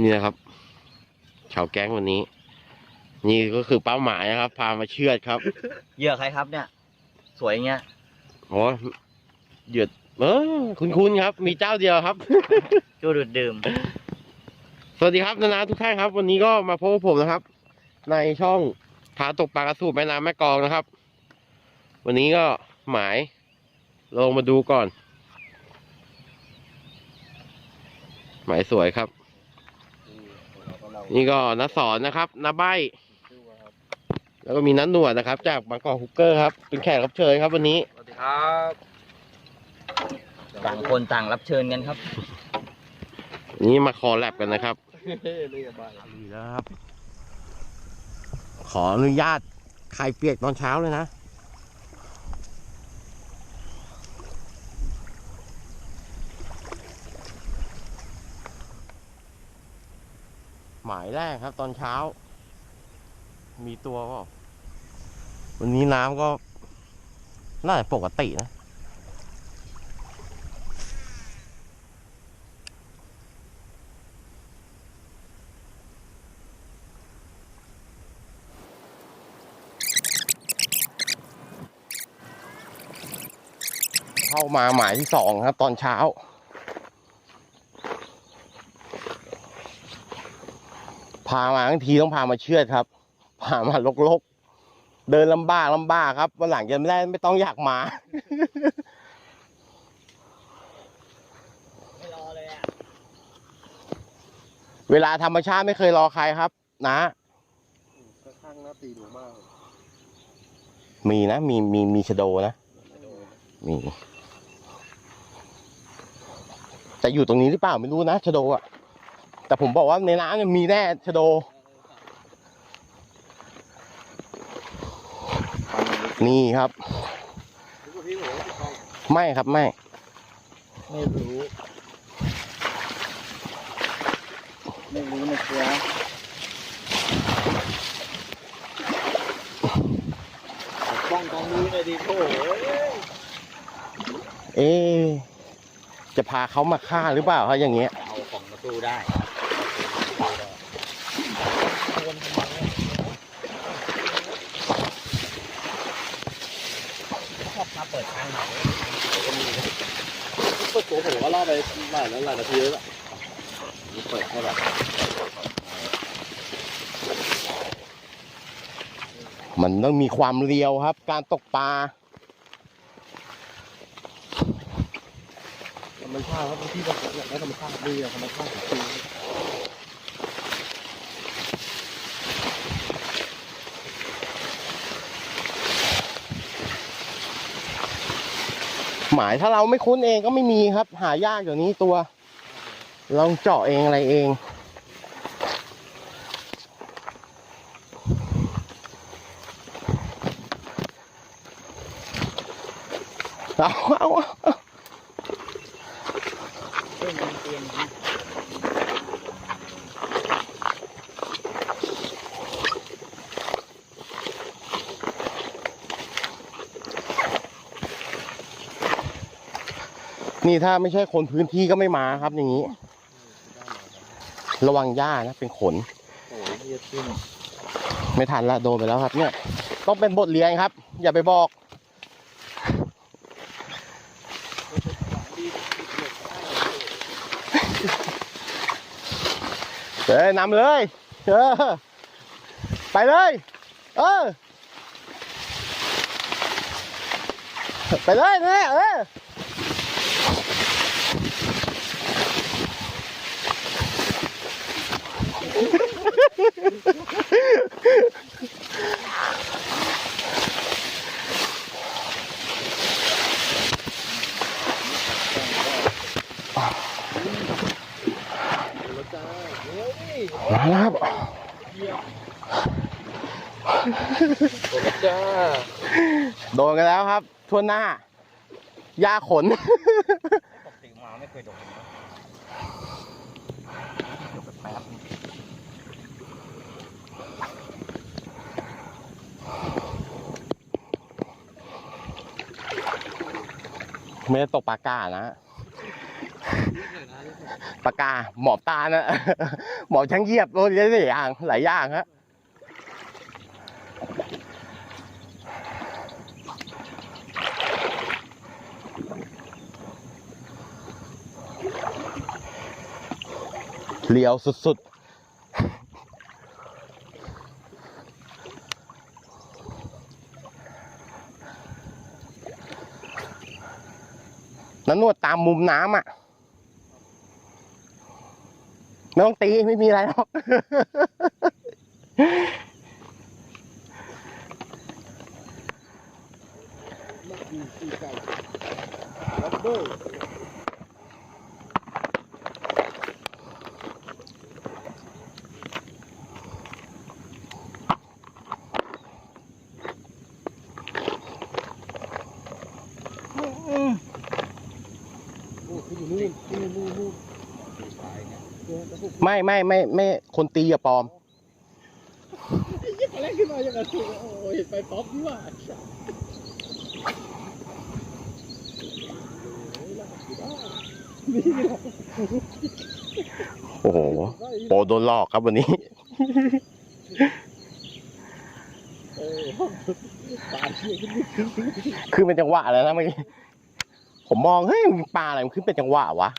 นี่นะครับชาวแก๊งวันนี้ นี่ก็คือเป้าหมายนะครับ พามาเชือดครับเหยื่อใครครับเนี่ย สวยอย่างเงี้ยโอ้เหยือดเออคุณคุณครับ มีเจ้าเดียวครับ จูดูดดื่ม สวัสดีครับนานาทุกท่านครับ วันนี้ก็มาพบกับผมนะครับ ในช่องพาตกปลากระสูบแม่น้ำแม่กลองนะครับ วันนี้ก็หมายลงมาดูก่อน หมายสวยครับ นี่ก็นัสอนนะครับนาใบแล้วก็มีนันหนวดนะครับ จากบางกอกฮุกเกอร์ครับ เป็นแขกรับเชิญครับวันนี้สวัสดีครับต่างคนต่างรับเชิญกันครับวันนี้มาคอแลบกันนะครับเรียบร้อยดีแล้วครับ ขออนุญาตใครเปียกตอนเช้าเลยนะ หมายแรกครับ ตอนเช้า มีตัวเปล่าวันนี้น้ำก็ น่าจะปกตินะ เข้ามาหมายที่สองครับ ตอนเช้า พามาทั้งทีต้องพามาเชือดครับ พามาลกๆ เดินลำบากลำบากครับวันหลังจะไม่ได้ไม่ต้องอยากมา ไม่รอเลยอะ เวลาธรรมชาติไม่เคยรอใครครับ นะก็ข้างหน้าตีดูมาก มีนะ มีมีมีชะโดนะ มี แต่อยู่ตรงนี้หรือเปล่าไม่รู้นะชะโดอะ แต่ผมบอกว่าในน้ำเนี่ยมีแน่ชะโด นี่ครับ ไม่ครับไม่ ไม่รู้ ไม่รู้นะครับป้องกันดูหน่อยดิโถ่เอ๊ะจะพาเขามาฆ่าหรือเปล่าครับอย่างเงี้ย เอาของมาสู้ได้ ชอบมาเปิดทางไหนก็มีเปิดตัวผมก็ล่อไปหลายหลายนาทีแล้วล่ะเปิดให้แบบมันต้องมีความเรียวครับ การตกปลาธรรมชาติครับที่แบบอยากได้ธรรมชาติดีธรรมชาติจริง หมายถ้าเราไม่คุ้นเองก็ไม่มีครับ หายากเดี๋ยวนี้ตัว ลองเจาะเองอะไรเอง เอาเอาเอา เพื่อนมันเตียนที่ นี่ถ้าไม่ใช่คนพื้นที่ก็ไม่มาครับอย่างนี้ ระวังหญ้านะเป็นขน โอ้ยเยี่ยขึ้นไม่ทันละโดนไปแล้วครับ เนี่ย ต้องเป็นบทเรียนครับ อย่าไปบอก เฮ้ยนำเลยเออไปเลย เออ ไปเลยเนะเออ รถจ้าเฮ้ย มาแล้วครับรถจ้าโดนกันแล้วครับทั่วหน้าหญ้าขน ปกติมาไม่เคยโดน ไม่ได้ตกปลากานะงปากกาหมอบตานะหมอบช่างเหยียบโอ้ยหลายอย่างหลายอย่างฮะเลียวสุดๆ แล้วนวดตามมุมน้ำอะ ไม่ต้องตีไม่มีอะไรหรอก ไม่ไม่ไม่ไม่คนตีอย่าปลอมอะไรขึ้นมาอย่างนั้นโอ้ยไปป๊อปดีว่าโอ้โหโปโดนหลอกครับวันนี้เออเชี่ยขึ้นเป็นจังหวะแล้วนะเมื่อกี้ผมมองเฮ้ยปลาอะไรมันขึ้นเป็นจังหวะวะ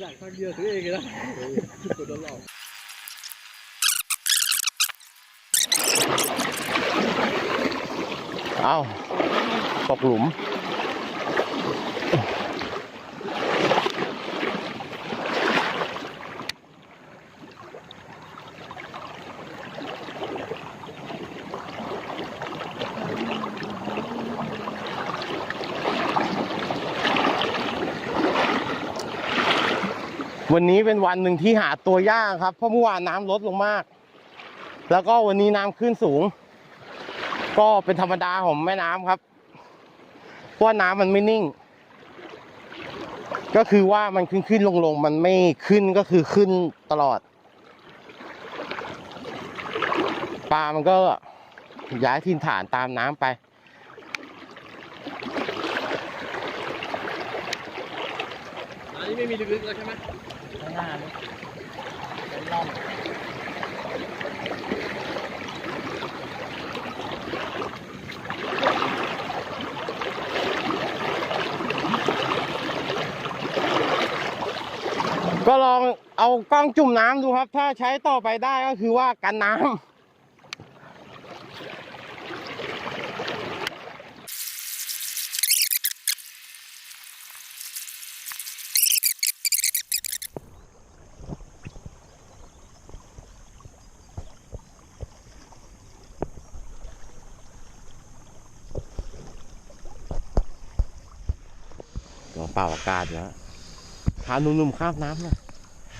อยากทักเยอะตัวเองเลยนะตัวโดนหลอกเอ้าตกหลุม วันนี้เป็นวันหนึ่งที่หาตัวยากครับ เพราะเมื่อวานน้ำลดลงมาก แล้วก็วันนี้น้ำขึ้นสูง ก็เป็นธรรมดาของแม่น้ำครับเพราะน้ำมันไม่นิ่ง ก็คือว่ามันขึ้นขึ้นลงลงมันไม่ขึ้นก็คือขึ้นตลอด ปลามันก็ย้ายถิ่นฐานตามน้ำไป นี้ไม่มีลึกๆแล้วใช่ไหมข้างหน้านี่เป็นร่องก็ลองเอากล้องจุ่มน้ำดูครับ ถ้าใช้ต่อไปได้ก็คือว่ากันน้ำ เป่าอากาศแล้วพาหนุ่มๆข้ามน้ำเลย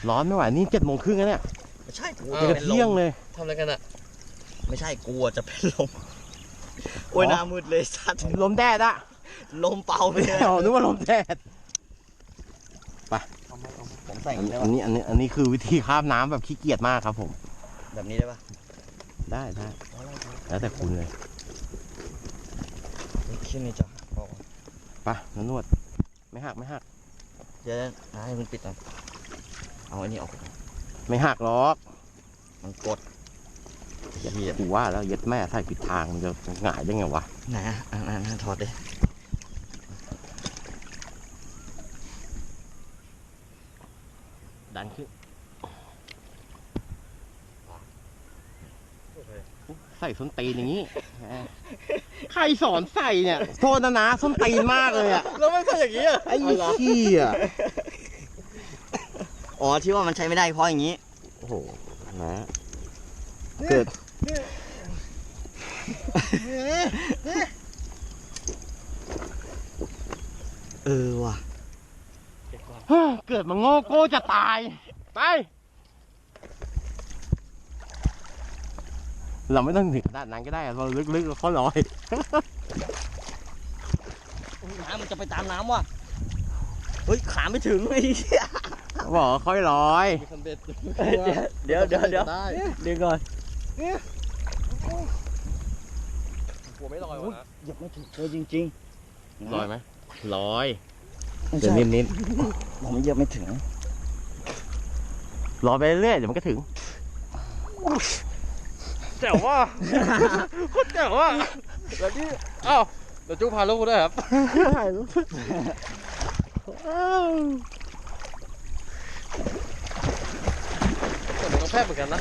ร้อนไม่ไหวนี่เจ็ดโมงครึ่งแล้วเนี่ยไม่ใช่กูจะจะเป็นเที่ยงลมเลย ทำอะไรกันอะไม่ใช่กูอะจะเป็นลมโอ้ยหน้ามืดเลยสัตว์ลมแดดอะลมเป่าไปเลยอ๋อนึกว่าลมแดด ผมใส่อันได้นี้อันนี้อันนี้คือวิธีข้ามน้ำแบบขี้เกียจมากครับผม แบบนี้ได้ปะได้ได้แล้วแต่คุณเลยขึ้นนี่จ้ะพอไปนนวด ไม่หักไม่หักเดี๋ยวนะให้มึงปิดก่อนเอาอันนี้ออกก่อนไม่หักหรอกมันกดอย่ากูว่าแล้วเย็ดแม่ใส่ผิดทางมันจะหงายได้ไงวะไหนอะอะอะอะถอดเลย ดันขึ้น ใส่ส้นตีนอย่างนี้แหมใครสอนใส่เนี่ย โทษนะนะส้นตีนมากเลยอะแล้วไม่ใช่อย่างนี้อะไอ้ขี้อะอ๋อที่ว่ามันใช้ไม่ได้เพราะอย่างนี้ โอ้โหนะเกิดเออว่ะ เกิดมาโง่โก้จะตาย ไป เราไม่ต้องถึงขนาดนั้นก็ได้อะเราลึกๆเราเขาลอยน้ำมันจะไปตามน้ำว่ะเฮ้ยขาไม่ถึงไอ้เหี้ยบอกว่าค่อยลอย มีคันเบ็ดเดี๋ยวเดี๋ยวเดี๋ยวได้เดี๋ยวก่อนกลัวไม่ลอยวะนะเหยียบไม่ถึงเลยจริงๆลอยไหมลอยไม่เดี๋ยวใช่นิดผมเหยียบไม่ถึงๆรอไปเรื่อยๆเดี๋ยวมันก็ถึง แจ๋วว่าโคตรแจ๋วว่าแล้วนี่อ้าวเดี๋ยวจูพาลูกด้วยครับถ่ายรูปอ้าวแต่มันก็แพบเหมือนกันนะ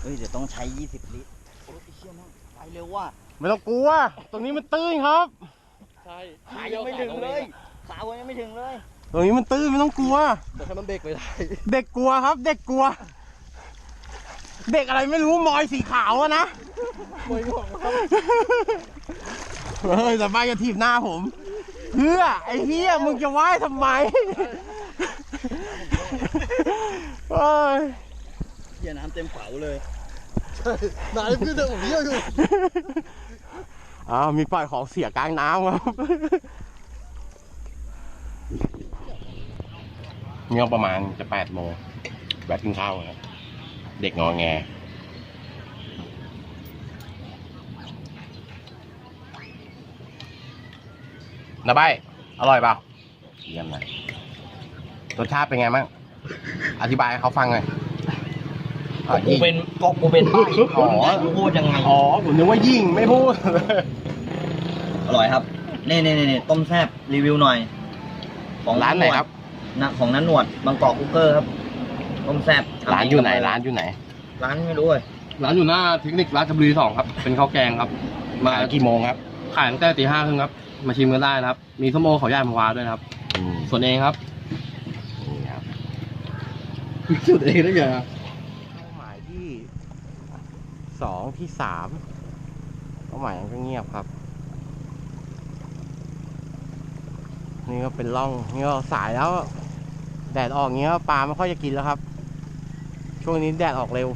เฮ้ยเดี๋ยวต้องใช้ 20 ลิตรโอ้ยไอ้เชี่ยแม่งไปเร็วว่ะไม่ต้องกลัว ตรงนี้มันตื้นครับ ใช่ขายังไม่ถึงเลยขาวันยังไม่ถึงเลย ตรงนี้มันตื้นไม่ต้องกลัวแต่แค่มันเบรกไม่ได้ เด็กกลัวครับ เด็กกลัว เด็กอะไรไม่รู้มอยสีขาวอะนะมวยของครับเฮ้ยแต่บ้านจะถีบหน้าผมเพื่อไอ้เหี้ยมึงจะไหว้ทำไมเอ้ยเหี้ยน้ำเต็มเป๋าเลยนายขึ้นแต่ผมเยี่ยวอยู่อ้าวมีปล่อยของเสียกลางน้ำครับเนี่ยประมาณจะแปดโมงแบบกินข้าวครับ เด็กงอแงนะใบอร่อยเปล่าเยี่ยมเลยรสชาติเป็นไงบ้างอธิบายให้เขาฟังหน่อยอะกูยิ่งเป็นก็กูเป็นใบ้อ๋อกูพูดยังไง อ๋อผมนึกว่ายิ่งไม่พูด อร่อยครับนี่นี่นี่ต้มแซ่บรีวิวหน่อย ของร้านไหนครับ นะของนั้นหนวดบางกอกคุกเกอร์ครับ ต้มแซ่บร้านอยู่ไหนร้านอยู่ไหน ร้านไม่รู้เลยร้านอยู่หน้าเทคนิคราชบุรีสองครับ เป็นข้าวแกงครับ มาขายกี่โมงครับ ขายตั้งแต่ตีห้าครึ่งครับ มาชิมกันได้นะครับ มีส้มโอเขาย่างมะวาด้วยนะครับอืมส่วนเองครับนี่ครับสุดเองได้ไงเป้าหมายที่สองที่สามเป้าหมายมันก็เงียบครับ นี่ก็เป็นร่องนี่ก็สายแล้ว แดดออกเงี้ยปลาไม่ค่อยจะกินแล้วครับ ช่วงนี้แดดออกเร็ว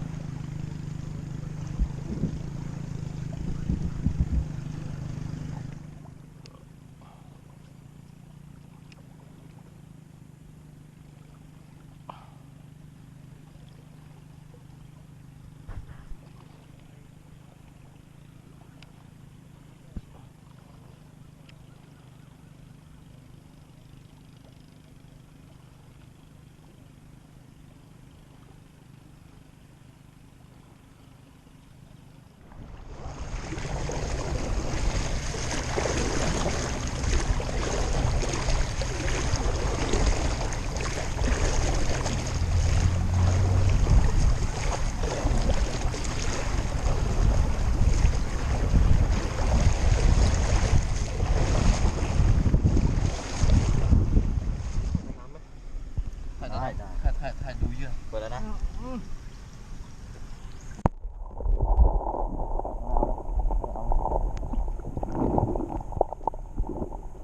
ได้ได้ ถ่ายถ่ายถ่ายดูเยอะ เปิดแล้วนะ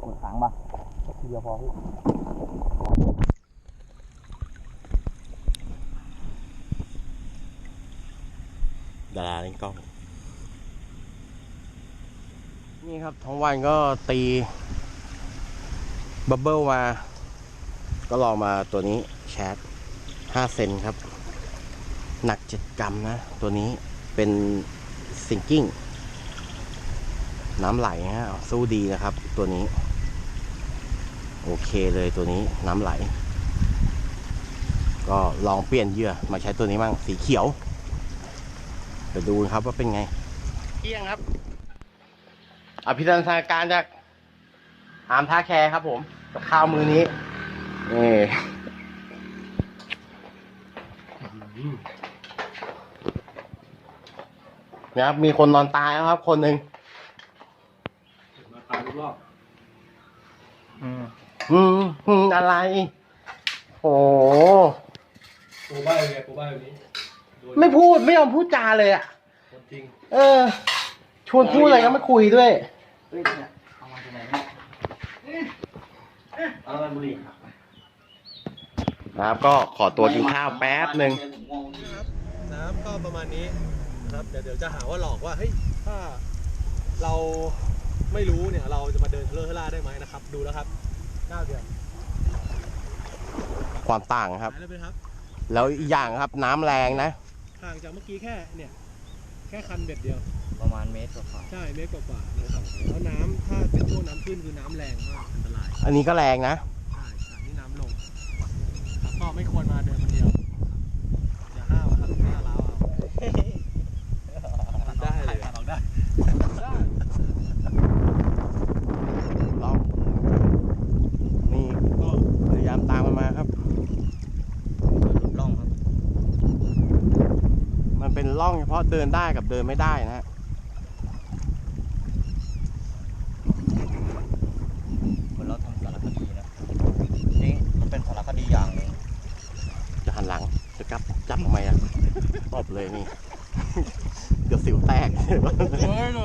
หมดถังปะที เดียวพอพี่ดาราเล่นกล้อง นี่ครับทั้งวันก็ตีบับเบิลมา ก็ลองมาตัวนี้แชทห้าเซนครับ หนักเจ็ดกรัมนะ ตัวนี้เป็นซิงกิ้ง น้ำไหลฮะสู้ดีนะครับตัวนี้ โอเคเลยตัวนี้น้ำไหล ก็ลองเปลี่ยนเหยื่อมาใช้ตัวนี้บ้างสีเขียวไปดูกันครับว่าเป็นไงเที่ยงครับอภิรันทนาการจากอามท่าแคร์ครับ ผมกับข้าวมือนี้นี่นะครับมีคนนอนตายแล้วครับ คนหนึ่งมาตายทุกรอบอืม อืมอืมอะไร โอ้ปูบ้าเลยปูบ้าแบบนี้ไม่พูดไม่ยอมพูดจาเลยอะ คนจริงเออ ชวนพูดอะไรก็ไม่คุยด้วย เฮ้ยเนี่ยเอามาจากไหนเนี่ยเอามาบุหรี่ครับนะครับ ก็ขอตัวกินข้าวแป๊บหนึ่งน้ำก็ประมาณนี้นะครับเดี๋ยวเดี๋ยวจะหาว่าหลอกว่าเฮ้ยถ้าเราไม่รู้เนี่ยเราจะมาเดินเทะเลอะทะล่าได้ไหมนะครับ ดูแล้วครับ หน้าเดือนความต่างครับ หายแล้วเป็นครับ แล้วอีกอย่างครับน้ำแรงนะ ห่างจากเมื่อกี้แค่เนี่ย แค่คันเบ็ดเดียว ประมาณเมตรกว่าใช่เมตรกว่าๆนะครับแล้วน้ำถ้าเป็นช่วงน้ำขึ้นคือน้ำแรงมากอันตราย อันนี้ก็แรงนะ ใช่ใช่นี่น้ำลงครับก็ไม่ควรมาเดินคนเดียวอย่าห้าวครับห้าวร้าวเอาได้เลยเราได้ ลองนี่ก็พยายามตามมันมาครับ ๆล่องครับ มันเป็นร่องเฉพาะเดินได้กับเดินไม่ได้นะฮะเหมือนเราทำสารคดีนะจริงมันเป็นสารคดีอย่างหนึ่งจะหันหลังจะกลับจับทำไมอะตบเลยนี่ เดี๋ยวสิวแตก เฮ้ยหนู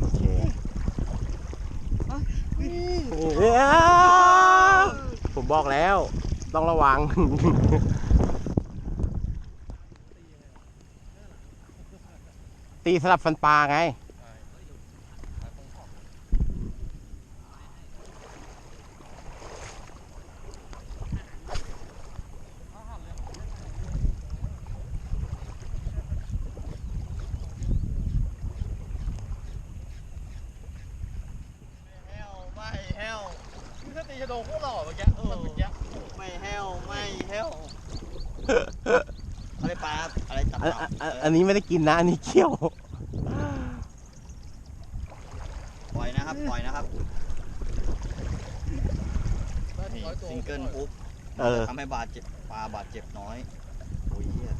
โอเคผมบอกแล้ว ต้องระวัง ตีสลับฟันปลาไง แฮวไม่แฮวนี่ถ้าตีชะโดโคตรหล่อเมื่อกี้เมื่อกี้ไม่แฮวไม่แฮวอะไรปลาอะไร จับอันจับอันอันนี้ไม่ได้กินนะ อันนี้เคี่ยว ปล่อยนะครับ ปล่อยนะครับ นี่ซิงเกิลปุ๊บเออทำให้บาดเจ็บปลาบาดเจ็บน้อย โอ้ยเหี้ย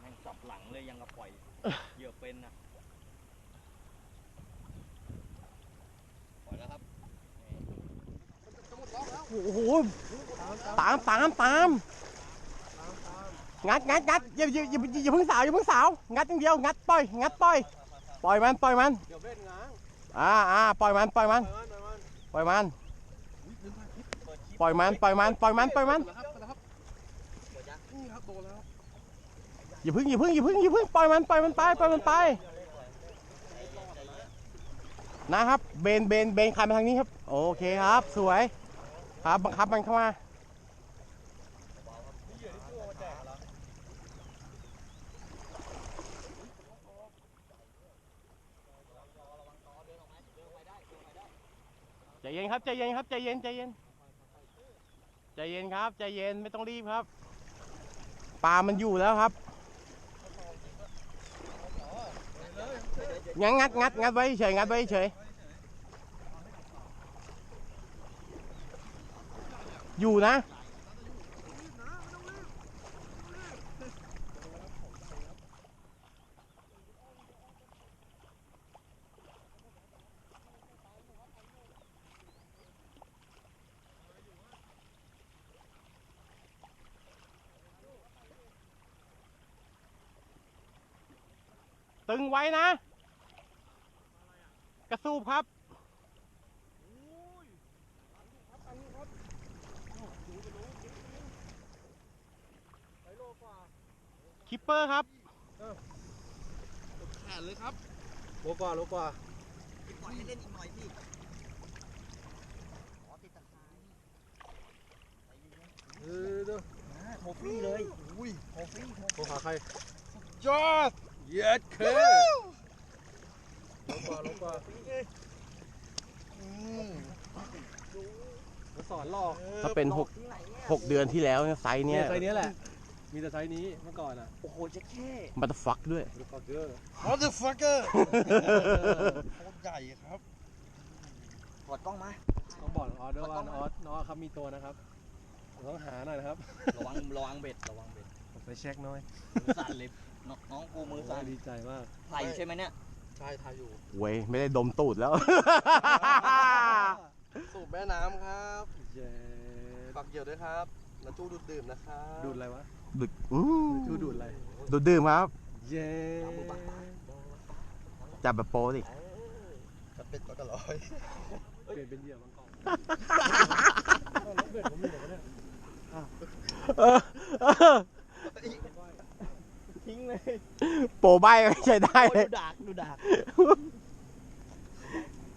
แม่งจับหลังเลยยังกับปล่อยเหยื่อเป็นนะปล่อยแล้วครับนี่โอ้โห ตามตามตามงัดงัดงัดอย่าอย่าอย่าอย่าเพิ่งสาวอย่าเพิ่งสาวงัดอย่างเดียวงัดปล่อยงัดปล่อยปล่อยมันปล่อยมันเดี๋ยวเบ็ดง้างอ่าอ่าปล่อยมันปล่อยมันปล่อยมันปล่อยมันปล่อยมันปล่อยมันปล่อยมันอย่าเพิ่งอย่าเพิ่งอย่าเพิ่งอย่าเพิ่งปล่อยมันปล่อยมันไปปล่อยมันไปนะครับเบนเบนเบนคันมาทางนี้ครับ โอเคครับ สวยครับบังคับมันเข้ามา เย็นครับใจเย็นครับใจเย็นใจเย็นใจเย็นครับใจเย็นไม่ต้องรีบครับปลามันอยู่แล้วครับงัดงัดงัดงัดไว้เฉยงัดไว้เฉยอยู่นะ ไว้นะ กระสูบครับคิปเปอร์ครับแขนเลยครับโลกว่าโลกว่าปล่อยให้เล่นอีกหน่อยพี่ขอติดตะไคร้เออเด้อโทฟี่เลยอุ้ยโทฟี่โทโทรหาใครยอด เย็ดเคโลกว่าโลกว่ามาสอนหลอกถ้าเป็นหกหกเดือนที่แล้วเนี่ยไซส์เนี้ยไซส์นี้แหละ มีแต่ไซส์นี้เมื่อก่อนอะ โอ้โหเจ๊แค่บัตเตอร์ฟักด้วยดูฟอกเกอร์ What the fucker โคตรใหญ่ครับถอดกล้องมาต้องบอกออสด้วยว่าออสน้องครับมีตัวนะครับเราต้องหาหน่อยนะครับ ระวังระวังเบ็ดระวังเบ็ดไปเช็คหน่อยมือสั่นเลย น้องน้องกูมือสั่นดีใจมากไผ่ใช่ไหมเนี่ยใช่ทายอยู่ เว้ยไม่ได้ดมตูดแล้ว สูบแม่น้ำครับเย้ฝากเหยื่อด้วยครับนาจูดูดดื่มนะครับดูดอะไรวะดึกอืมดูดูดอะไรดูดดื่มครับ เย้จับแบบโปรสิกระเป็ดก็กระลอยเปลี่ยนเป็นเหยื่อมังกรแล้วเบ็ดผมอยู่ไหนวะเนี่ยเออเออ ทิ้งเลย โปรใบไม่ใช่ได้เลยดูดากดูดาก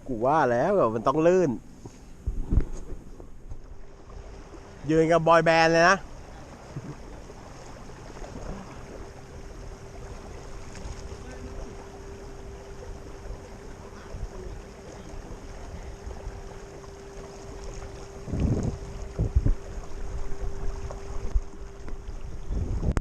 กูว่าแล้วแบบมันต้องลื่น ยืนกับบอยแบนด์เลยนะเ